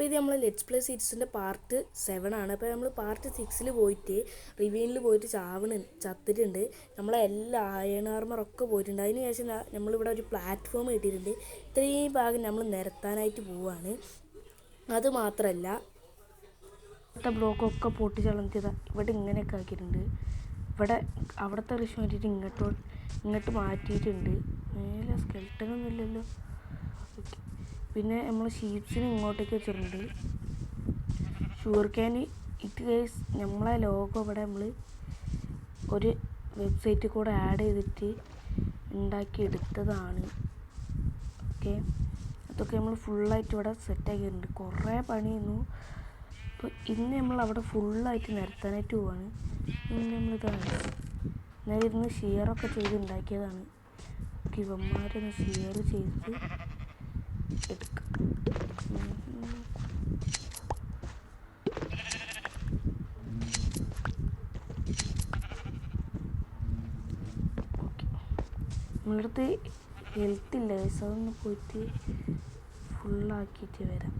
അപ്പോൾ ഇത് നമ്മൾ ലെറ്റ്സ് പ്ലേ സീരീസിന്റെ പാർട്ട് സെവൻ ആണ്. അപ്പോൾ നമ്മൾ പാർട്ട് സിക്സിൽ പോയിട്ട് റിവ്യൂനിൽ പോയിട്ട് ചാവണ ചത്തിട്ടുണ്ട്. നമ്മളെ എല്ലാ അയൺ ആർമറൊക്കെ പോയിട്ടുണ്ട്. അതിന് ശേഷം നമ്മളിവിടെ ഒരു പ്ലാറ്റ്ഫോം കിട്ടിയിട്ടുണ്ട് ഇത്രയും ഭാഗം നമ്മൾ നിരത്താനായിട്ട് പോവാണ്. അത് മാത്രമല്ല ഇവിടുത്തെ ബ്ലോക്കൊക്കെ പൊട്ടിച്ചളഞ്ഞതാ ഇവിടെ ഇങ്ങനെയൊക്കെ ആക്കിയിട്ടുണ്ട്. ഇവിടെ അവിടുത്തെ റിഷ്യൂ മാറ്റിയിട്ട് ഇങ്ങോട്ടോ ഇങ്ങോട്ട് മാറ്റിയിട്ടുണ്ട്. മേലെ സ്കെൽട്ടൊന്നും ഇല്ലല്ലോ. ഓക്കെ പിന്നെ നമ്മൾ ഷീപ്സിനെ ഇങ്ങോട്ടേക്ക് വെച്ചിട്ടുണ്ട്. ഷുഗർ ക്യാന് ഇറ്റ് ഗൈസ് നമ്മളെ ലോഗോ ഇവിടെ നമ്മൾ ഒരു വെബ്സൈറ്റിൽ കൂടെ ആഡ് ചെയ്തിട്ട് ഉണ്ടാക്കി എടുത്തതാണ് ഓക്കെ അതൊക്കെ നമ്മൾ ഫുള്ളായിട്ട് ഇവിടെ സെറ്റാക്കിയിട്ടുണ്ട് കുറേ പണിയുന്നു അപ്പോൾ ഇന്ന് നമ്മൾ അവിടെ ഫുള്ളായിട്ട് നിരത്താനായിട്ട് പോവാണ്. ഇന്ന് നമ്മളിതാണ് നേരെ ഇരുന്ന് ഷെയറൊക്കെ ചെയ്ത് ഉണ്ടാക്കിയതാണ്. ഇവന്മാരൊന്ന് ഷെയർ ചെയ്ത് എടുക്കാം ഉം. ഓക്കെ നമ്മളടുത്ത് ഹെൽത്ത് ഇല്ല ഗൈസ് അതൊന്ന് പോയിട്ട് ഫുള്ളാക്കിയിട്ട് വരാം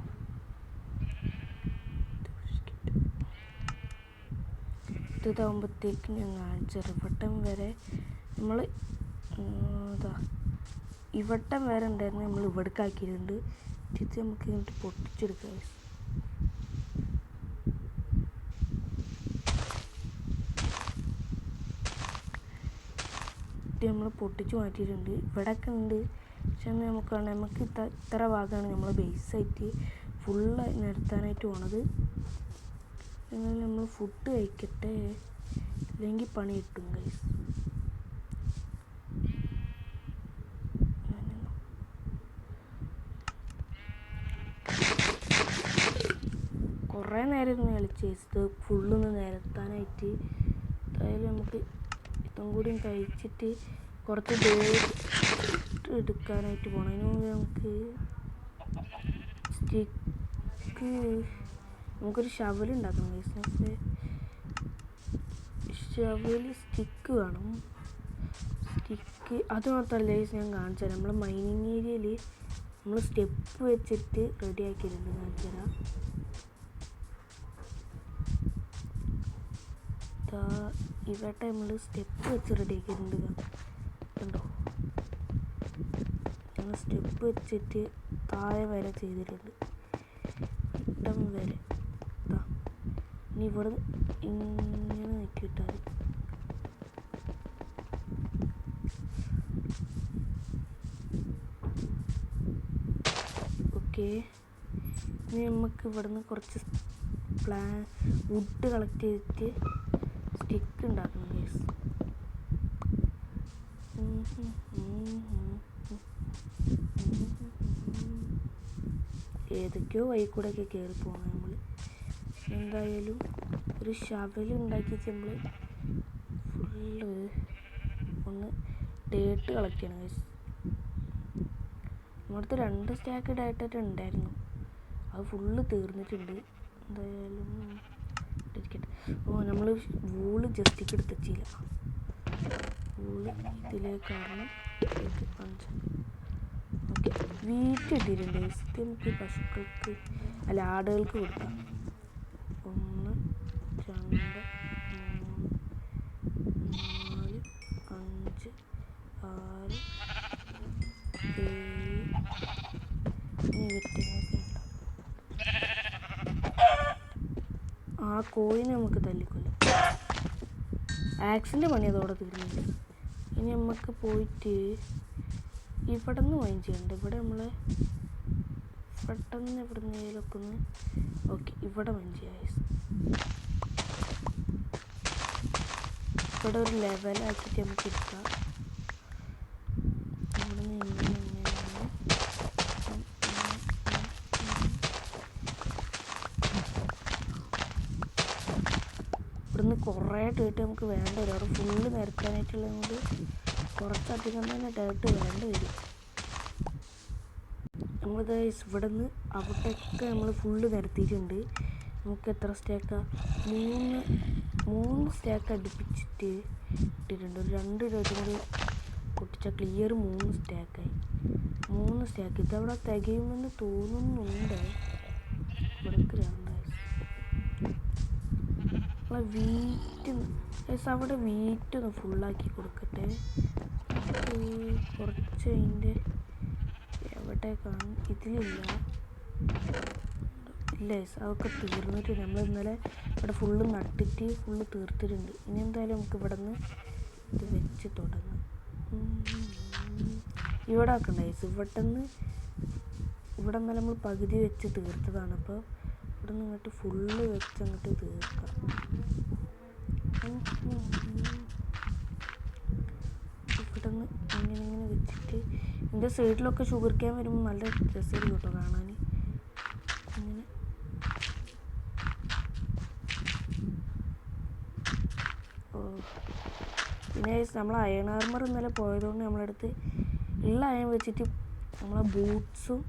ഇതാകുമ്പോഴത്തേക്ക് ഞങ്ങൾ ചെറുപ്പട്ടം വരെ നമ്മൾ ഇതാ ഇവട്ടം വേറെ ഉണ്ടായിരുന്നു നമ്മൾ ഇവിടേക്ക് ആക്കിയിട്ടുണ്ട് ഇത് നമുക്ക് ഇങ്ങോട്ട് പൊട്ടിച്ചെടുക്കാം. ഇത് നമ്മൾ പൊട്ടിച്ച് മാറ്റിയിട്ടുണ്ട്. ഇവിടെയൊക്കെ ഉണ്ട്. പക്ഷെ നമുക്ക് നമുക്ക് ഇത്ര ഇത്ര ഭാഗമാണ് നമ്മൾ ബേസായിട്ട് ഫുള്ള് നിരത്താനായിട്ട് പോണത്. എന്നാൽ നമ്മൾ ഫുഡ് കഴിക്കട്ടെ. അല്ലെങ്കിൽ പണി കിട്ടും ഗൈസ് കുറേ നേരം ഇരുന്ന് കളിച്ച് ഇത് ഫുള്ളൊന്ന് നിരത്താനായിട്ട്. എന്തായാലും നമുക്ക് ഇതും കൂടി കഴിച്ചിട്ട് കുറച്ച് ഡേറ്റ് എടുക്കാനായിട്ട് പോകണം അതിന് മുമ്പ് നമുക്ക് സ്റ്റിക്ക് നമുക്കൊരു ഷവൽ ഉണ്ടാക്കണം ബിസിനസ് ഷവൽ സ്റ്റിക്ക് വേണം. സ്റ്റിക്ക് അത് മാത്രമല്ല ഞാൻ കാണിച്ചു തരാം. നമ്മളെ മൈനിങ് ഏരിയയിൽ നമ്മൾ സ്റ്റെപ്പ് വെച്ചിട്ട് റെഡി ആക്കിയിട്ടുണ്ട് കാണിച്ചു തരാം. ദാ ഇവിടെ നമ്മൾ സ്റ്റെപ്പ് വെച്ച് റെഡി ആക്കിയിട്ടുണ്ട് ദാ. കണ്ടോ? ഞങ്ങൾ സ്റ്റെപ്പ് വെച്ചിട്ട് താഴെ വരെ ചെയ്തിട്ടുണ്ട്. ഇട്ടം വരെ. ഇതാ. ഇനി ഇവിടെ ഇങ്ങനെ നിൽക്കിട്ടാൽ ഓക്കെ. ഇനി നമുക്ക് ഇവിടുന്ന് കുറച്ച് പ്ലാ വുഡ് കളക്ട് ചെയ്തിട്ട് സ്റ്റിക്ക് ഉണ്ടാക്കണം ഗൈസ് ഏതൊക്കെയോ വഴി കൂടെയൊക്കെ കയറി പോകണം നമ്മൾ എന്തായാലും ഒരു ഷവൽ ഉണ്ടാക്കി നമ്മൾ ഫുള്ള് ഒന്ന് ഡേട്ട് കളക്ട് ചെയ്യണം ഗൈസ് നമ്മുടെ രണ്ട് സ്റ്റാക്ക് ഡേറ്റായിട്ട് ഉണ്ടായിരുന്നു. അത് ഫുള്ള് തീർന്നിട്ടുണ്ട്. എന്തായാലും ഇരിക്കട്ടെ ഓ നമ്മൾ വൂൾ ജസ്റ്റിക്ക് എടുത്ത് വെച്ചില്ല വൂൾ ഇതിലേക്കാണ് ഓക്കെ വീട്ടിട്ടിട്ടുണ്ട്. നമുക്ക് പശുക്കൾക്ക് അല്ല ആടുകൾക്ക് കൊടുക്കാം. ഒന്ന് രണ്ട് മൂന്ന് നാല് അഞ്ച് ആറ് ഏഴ് ഇനി കോയിനെ നമുക്ക് തല്ലിക്കൊല്ലാം. ആക്സിന്റെ പണി അതോടെ തീർന്നില്ല ഇനി നമുക്ക് പോയിട്ട് ഇവിടെ നിന്ന് വൈൻ ചെയ്യണ്ട. ഇവിടെ നമ്മൾ പെട്ടെന്ന് ഇവിടെ നിന്നൊക്കെ ഒന്ന് ഓക്കെ ഇവിടെ വൈൻ ചെയ്യാം. ഇവിടെ ഒരു ലെവലാക്കിയിട്ട് നമുക്ക് എടുക്കാം. ഇവിടെ നിന്ന് ഇവിടുന്ന് കുറേ ടേട്ട് നമുക്ക് വേണ്ട വരും. അവിടെ ഫുള്ള് നിരത്താനായിട്ടുള്ളത് കൊണ്ട് കുറച്ചധികം തന്നെ ടേട്ട് വേണ്ട വരും. നമ്മളിത് ഇവിടുന്ന് അവിടെയൊക്കെ നമ്മൾ ഫുള്ള് നിരത്തിയിട്ടുണ്ട്. നമുക്ക് എത്ര സ്റ്റേക്കാ മൂന്ന് മൂന്ന് സ്റ്റേക്ക് അടുപ്പിച്ചിട്ട് ഇട്ടിട്ടുണ്ട്. ഒരു രണ്ട് ടേട്ടും കൂടി പൊട്ടിച്ച ക്ലിയർ മൂന്ന് സ്റ്റാക്കായി മൂന്ന് സ്റ്റാക്ക് ഇതവിടെ തികയുമെന്ന് തോന്നുന്നുണ്ട്. നമ്മളെ വീറ്റ് അവിടെ വീറ്റ് ഒന്ന് ഫുള്ളാക്കി കൊടുക്കട്ടെ. കുറച്ച് അതിന്റെ എവിടെ കാണും ഇതിലില്ല. ഇല്ല അതൊക്കെ തീർന്നിട്ട് നമ്മൾ ഇന്നലെ ഇവിടെ ഫുള്ള് നട്ടിട്ട് ഫുള്ള് തീർത്തിട്ടുണ്ട്. ഇനി എന്തായാലും നമുക്ക് ഇവിടെ നിന്ന് ഇത് വെച്ച് തുടങ്ങാം. ഇവിടെ ആക്കണ്ട ഇവിടെ നിന്ന് ഇവിടെ നിന്നാലും നമ്മൾ പകുതി വെച്ച് തീർത്തതാണ്. അപ്പോൾ ഇവിടെ നിന്ന് ഇങ്ങോട്ട് ഫുള്ള് വെച്ച് അങ്ങോട്ട് തീർക്കാം. ഇവിടെ നിന്ന് ഇങ്ങനെ ഇങ്ങനെ വെച്ചിട്ട് ഇതിന്റെ സൈഡിലൊക്കെ ഷുഗർ ക്യാൻ വരുമ്പോൾ നല്ല രസമായിരിക്കും കേട്ടോ കാണാൻ ഇങ്ങനെ. ഓ. പിന്നെ നമ്മൾ അയൺ ആർമർ ഇന്നലെ പോയതുകൊണ്ട് നമ്മളടുത്ത് ഉള്ള അയൺ വെച്ചിട്ട് നമ്മളെ ബൂട്ട്സും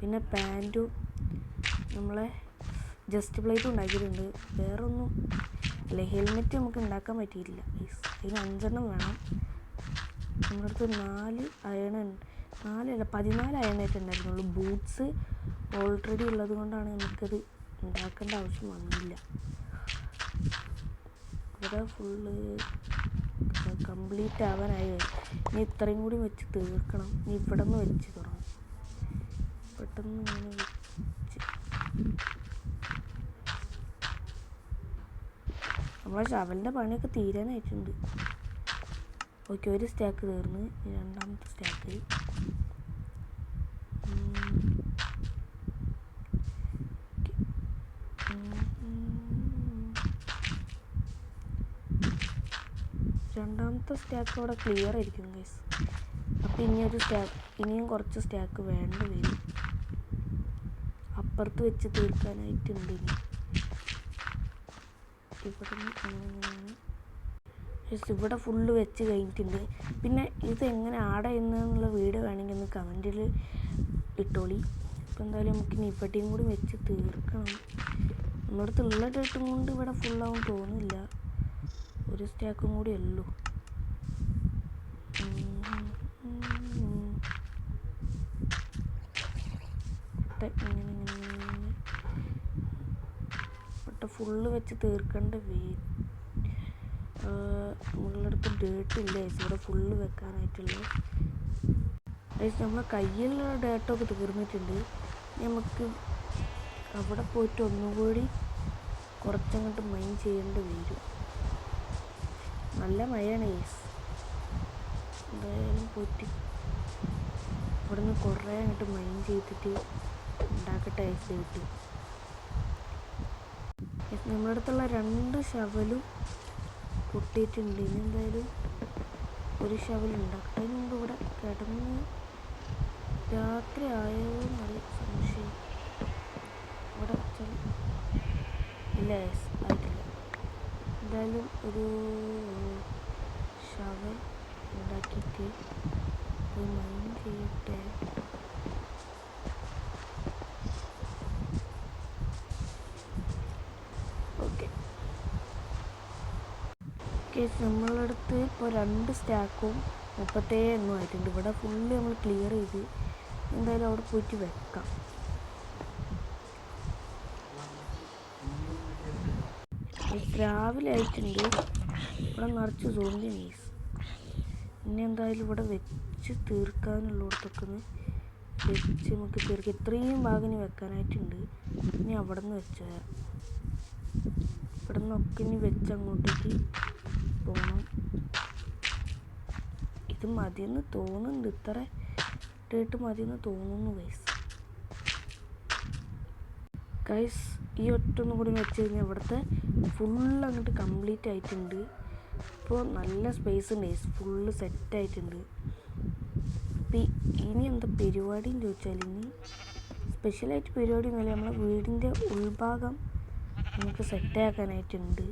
പിന്നെ പാന്റും നമ്മളെ ജസ്റ്റ് പ്ലേറ്റും ഉണ്ടാക്കിയിട്ടുണ്ട്. വേറൊന്നും അല്ല ഹെൽമെറ്റ് നമുക്ക് ഉണ്ടാക്കാൻ പറ്റിയിട്ടില്ല. അതിന് അഞ്ചെണ്ണം വേണം. നമ്മുടെ അടുത്ത് നാല് അയൺ നാലല്ല പതിനാല് അയണായിട്ട് ഉണ്ടായിരുന്നുള്ളൂ. ബൂട്ട്സ് ഓൾറെഡി ഉള്ളത് കൊണ്ടാണ് നമുക്കത് ഉണ്ടാക്കേണ്ട ആവശ്യം വന്നില്ല. ഇവിടെ ഫുള്ള് കംപ്ലീറ്റ് ആവാനായി. ഇനി ഇത്രയും കൂടി വെച്ച് തീർക്കണം. ഇനി ഇവിടെ നിന്ന് വെച്ച് തുടങ്ങും. പെട്ടെന്ന് ഇങ്ങനെ വെച്ച് നമ്മളെ ഷവലിന്റെ പണിയൊക്കെ തീരാനായിട്ടുണ്ട് ഓക്കെ ഒരു സ്റ്റാക്ക് തീർന്ന്. രണ്ടാമത്തെ സ്റ്റാക്ക് രണ്ടാമത്തെ സ്റ്റാക്ക് അവിടെ ക്ലിയർ ആയിരിക്കും ഗൈസ് അപ്പോൾ ഇനി ഒരു സ്റ്റാക്ക് ഇനിയും കുറച്ച് സ്റ്റാക്ക് വേണ്ട വരും അപ്പുറത്ത് വെച്ച് തീർക്കാനായിട്ടുണ്ട് ഇനി. ഇവിടെ നിന്ന് ജസ്റ്റ് ഇവിടെ ഫുള്ള് വെച്ച് കഴിഞ്ഞിട്ടുണ്ട്. പിന്നെ ഇത് എങ്ങനെ ആഡ് ചെയ്യുന്നതെന്നുള്ള വീഡിയോ വേണമെങ്കിൽ ഒന്ന് കമന്റിൽ ഇട്ടോളി. ഇപ്പം എന്തായാലും നമുക്ക് ഇനി കൂടി വെച്ച് തീർക്കണം. നമ്മുടെ അടുത്തുള്ള ഡേട്ടും കൊണ്ട് ഇവിടെ ഫുള്ളാവും തോന്നില്ല ഒരു സ്റ്റാക്കും കൂടി ഉള്ളൂ. ഇങ്ങനെ ഇങ്ങനെ ഇവിടെ ഫുള്ള് വെച്ച് തീർക്കേണ്ട വേ നമ്മളടുത്ത് ഏച്ചി ഇവിടെ ഫുള്ള് വെക്കാനായിട്ടുള്ള. ഏച്ചി നമ്മളെ കയ്യിലുള്ള ഡേട്ടൊക്കെ തീർന്നിട്ടുണ്ട്. നമുക്ക് അവിടെ പോയിട്ട് ഒന്നുകൂടി കുറച്ചങ്ങോട്ട് മൈൻ ചെയ്യേണ്ടി വരും. നല്ല മഴയാണ് ഗൈസ് എന്തായാലും പോയിട്ട് ഇവിടുന്ന് കുറേ അങ്ങോട്ട് മൈൻ ചെയ്തിട്ട് ഉണ്ടാക്കട്ടെ ഐസ് കിട്ടി നമ്മുടെ അടുത്തുള്ള രണ്ട് ശവലും പൊട്ടിയിട്ടുണ്ട്. ഇനി എന്തായാലും ഒരു ശവലുണ്ട് അതിന് മുമ്പ് ഇവിടെ. കിടന്ന് രാത്രി ആയോ എന്നറിയ. സംശയം. ഇവിടെ ഇല്ല ആയിട്ടില്ല. എന്തായാലും ഒരു കേസ് നമ്മളടുത്ത് ഇപ്പോൾ രണ്ട് സ്റ്റാക്കും മുപ്പത്തേഴ് എണ്ണം ആയിട്ടുണ്ട്. ഇവിടെ ഫുള്ള് നമ്മൾ ക്ലിയർ ചെയ്ത് എന്തായാലും അവിടെ പോയിട്ട് വെക്കാം. രാവിലെ ആയിട്ടുണ്ട്. ഇവിടെ നിറച്ച് സോംബി മീസ് ഇനി എന്തായാലും ഇവിടെ വെച്ച് തീർക്കാനുള്ളിടത്തൊക്കെ വെച്ച് നമുക്ക് തീർക്കാം. ഇത്രയും ഭാഗം വെക്കാനായിട്ടുണ്ട്. ഇനി അവിടെ നിന്ന് വെച്ചാൽ ഇവിടെ നിന്നൊക്കെ ഇനി വെച്ച് അങ്ങോട്ടേക്ക് പോകണം ഇത് മതിയെന്ന് തോന്നുന്നുണ്ട്. ഇത്ര ഇട്ടിട്ട് മതിയെന്ന് തോന്നുന്നു ഗൈസ് ഗൈസ് ഈ ഒറ്റൊന്നും കൂടി വെച്ച് കഴിഞ്ഞാൽ ഇവിടുത്തെ ഫുള്ള് അങ്ങോട്ട് കംപ്ലീറ്റ് ആയിട്ടുണ്ട്. ഇപ്പോൾ നല്ല സ്പേസ് ഉണ്ട് ഗൈസ് ഫുള്ള് സെറ്റ് ആയിട്ടുണ്ട്. ഇനി എന്താ പരിപാടി എന്ന് ചോദിച്ചാൽ ഇനി സ്പെഷ്യലായിട്ട് പരിപാടി ഒന്നുമില്ല. നമ്മളെ വീടിന്റെ ഉൾഭാഗം നമുക്ക് സെറ്റാക്കാനായിട്ടുണ്ട്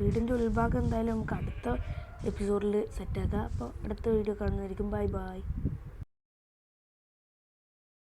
വീടിന്റെ ഉൾഭാഗം എന്തായാലും നമുക്ക് അടുത്ത എപ്പിസോഡിൽ സെറ്റാക്കാം അപ്പോൾ അടുത്ത വീഡിയോ കാണുന്നതായിരിക്കും. Bye bye